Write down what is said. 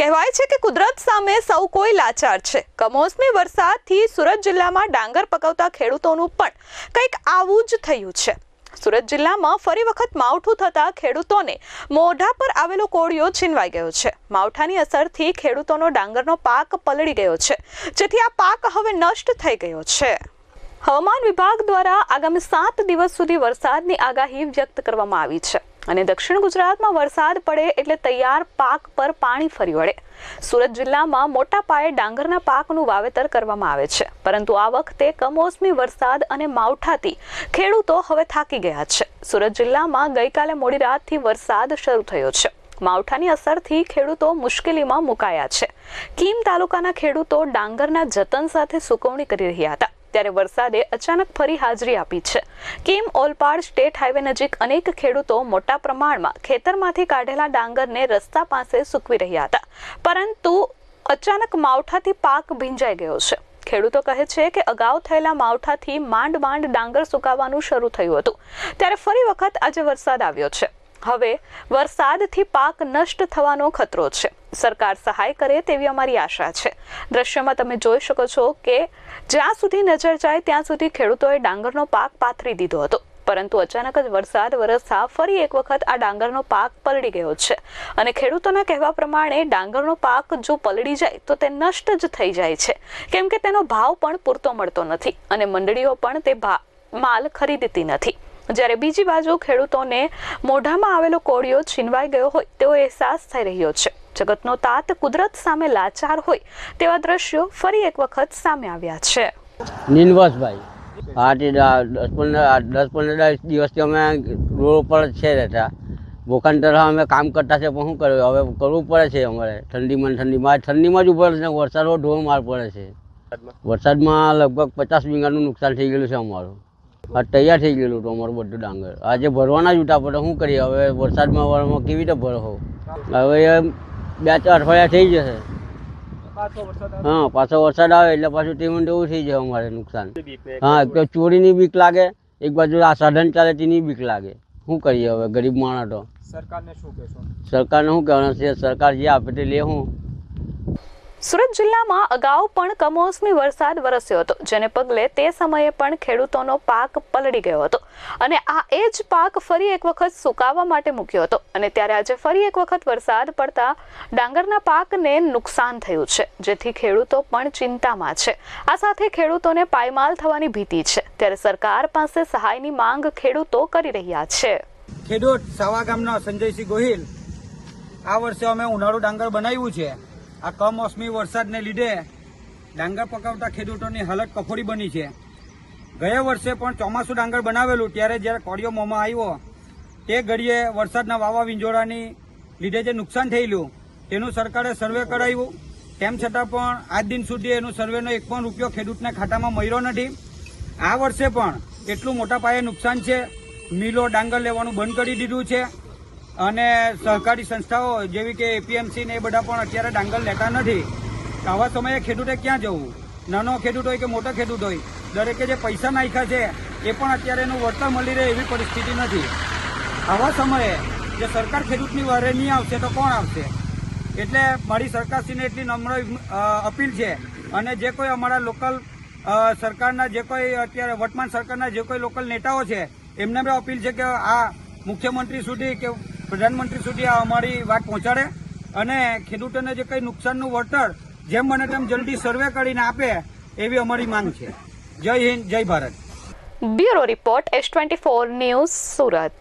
કહેવાય છે કે કુદરત સામે સૌ કોઈ લાચાર છે. કમોસમી વરસાદથી સુરત જિલ્લામાં ડાંગર પકવતા ખેડૂતોનું પણ કંઈક આવું જ થયું છે. સુરત જિલ્લામાં ફરી વખત માવઠું થતા ખેડૂતોને મોઢા પર આવેલો કોળિયો છીનવાઈ ગયો છે. માવઠાની અસરથી ખેડૂતોનો ડાંગરનો પાક પલળી ગયો છે. જેથી આ પાક હવે નષ્ટ થઈ ગયો છે. હવામાન વિભાગ દ્વારા આગામી સાત દિવસ સુધી વરસાદની આગાહી વ્યક્ત કરવામાં આવી છે. અને દક્ષિણ ગુજરાતમાં વરસાદ પડે એટલે તૈયાર પાક પર પાણી ફરી વળે. સુરત જિલ્લામાં મોટા પાયે ડાંગરના પાકનું વાવેતર કરવામાં આવે છે. પરંતુ આ વખતે કમોસમી વરસાદ અને માવઠાથી ખેડૂતો હવે થાકી ગયા છે. સુરત જિલ્લામાં ગઈકાલે મોડી રાતથી વરસાદ શરૂ થયો છે. માવઠાની અસરથી ખેડૂતો મુશ્કેલીમાં મુકાયા છે. કીમ તાલુકાના ખેડૂતો ડાંગરના જતન સાથે સુકવણી કરી રહ્યા હતા. ત્યારે વરસાદે અચાનક ફરી હાજરી આપી છે. કિમ ઓલપાડ સ્ટેટ હાઈવે નજીક અનેક ખેડૂતો મોટા પ્રમાણમાં ખેતરમાંથી કાઢેલા ડાંગરને રસ્તા પાસે સૂકવી રહ્યા હતા. પરંતુ અચાનક માવઠાથી પાક ભીંજાઈ ગયો છે. ખેડૂતો કહે છે કે અગાઉ થયેલા માવઠાથી માંડ માંડ ડાંગર સુકાવાનું શરૂ થયું હતું. ત્યારે ફરી વખત આજે વરસાદ આવ્યો છે. હવે વરસાદથી પાક નષ્ટ થવાનો ખતરો છે. સરકાર સહાય કરે તેવી અમારી આશા છે. દ્રશ્યમાં તમે જોઈ શકો છો કે જ્યાં સુધી નજર જાય ત્યાં સુધી ખેડૂતોએ ડાંગરનો પાક પાથરી દીધો હતો. પરંતુ અચાનક જ વરસાદ વરસતા ફરી એક વખત આ ડાંગરનો પાક પલળી ગયો છે. અને ખેડૂતોના કહેવા પ્રમાણે ડાંગરનો પાક જો પલળી જાય તો તે નષ્ટ જ થઈ જાય છે. કેમ કે તેનો ભાવ પણ પૂરતો મળતો નથી અને મંડળીઓ પણ તે માલ ખરીદતી નથી. જ્યારે બીજી બાજુ ખેડૂતોને મોઢામાં આવેલો કોળિયો છીનવાઈ ગયો હોય તેવો અહેસાસ થઈ રહ્યો છે. જગતનો તાત કુદરત સામે લાચાર હોય તેવા દ્રશ્યો ફરી એક વખત સામે આવ્યા છે. નીલવાસભાઈ હા તે દસ પંદર દસ પંદર દિવસથી અમે રોડ ઉપર છે રહેતા. બોકાંતર અમે કામ કરતા છે, પણ શું કર્યું હવે કરવું પડે છે અમારે. ઠંડીમાં ઠંડીમાં. ઠંડીમાં જ ઉપર છે ને વરસાદ ઢોર માર પડે છે. વરસાદમાં લગભગ પચાસ વીઘાનું નુકસાન થઈ ગયેલું છે અમારું. આ તૈયાર થઈ ગયેલું હતું અમારું બધું ડાંગર. આજે ભરવાના જ ઉઠા પડે, શું કરીએ? હવે વરસાદમાં કેવી રીતે ભરો? હવે બે ચાર અઠવાડિયા થઈ જશે. હા પાછો વરસાદ આવે એટલે પાછું તેમાં એવું થઈ જાય અમારે નુકસાન. હા એક તો ચોરીની બીક લાગે એક બાજુ આ સાધન ચાલે તેની બીક લાગે. શું કરીએ હવે ગરીબ માણસ તો? સરકારને શું કહેશો? સરકારને શું કહેવાનું છે? સરકાર જે આપે તે લે હું. સુરત જિલ્લામાં અગાઉ પણ કમોસમી વરસાદ વરસ્યો હતો, જેને પગલે તે સમયે પણ ખેડૂતોનો પાક પલળી ગયો હતો. અને આ એ જ પાક ફરી એક વખત સુકાવા માટે મૂક્યો હતો. અને ત્યારે આજે ફરી એક વખત વરસાદ પડતા ડાંગરના પાકને નુકસાન થયું છે, જેથી ખેડૂતો પણ ચિંતામાં છે. આ સાથે ખેડૂતોને પાયમાલ થવાની ભીતિ છે. ત્યારે સરકાર પાસે સહાયની માંગ ખેડૂતો કરી રહ્યા છે. ખેડૂત સંજયસિંહ ગોહિલ, આ વર્ષે અમે ઉનાળુ ડાંગર બનાવ્યું છે. આ કમોસમી વરસાદને લીધે ડાંગર પકવતા ખેડૂતોની હાલત કફોડી બની છે. ગયા વર્ષે પણ ચોમાસું ડાંગર બનાવેલું ત્યારે જ્યારે કોડિયો મોમાં આવ્યો, તે ઘડીએ વરસાદના વાવા વિંજોડાની લીધે જે નુકસાન થયેલું, તેનું સરકારે સર્વે કરાવ્યું. તેમ છતાં પણ આજ દિન સુધી એનું સર્વેનો એક પણ રૂપિયો ખેડૂતના ખાતામાં મળ્યો નથી. આ વર્ષે પણ એટલું મોટા પાયે નુકસાન છે. મિલો ડાંગર લેવાનું બંધ કરી દીધું છે. અને સહકારી સંસ્થાઓ જેવી કે એપીએમસી ને એ બધા પણ અત્યારે ડાંગર લેતા નથી. આવા સમયે ખેડૂતે ક્યાં જવું? નાનો ખેડૂત હોય કે મોટો ખેડૂત હોય, દરેકે જે પૈસા નાખ્યા છે, એ પણ અત્યારે એનું વળતર મળી રહે એવી પરિસ્થિતિ નથી. આવા સમયે જે સરકાર ખેડૂતની વારે નહીં આવશે તો કોણ આવશે? એટલે મારી સરકારશ્રીને એટલી નમ્ર અપીલ છે. અને જે કોઈ અમારા લોકલ સરકારના જે કોઈ અત્યારે વર્તમાન સરકારના જે કોઈ લોકલ નેતાઓ છે, એમને બી અપીલ છે કે આ મુખ્યમંત્રી સુધી કે પ્રધાનમંત્રી સુધી આ અમારી વાત પહોંચાડે અને ખેડૂતોને જે કંઈ નુકસાનનું વળતર જેમ બને તેમ જલ્દી સર્વે કરીને આપે એવી અમારી માંગ છે. જય હિન્દ, જય Bharat. Bureau report, S twenty four news Surat.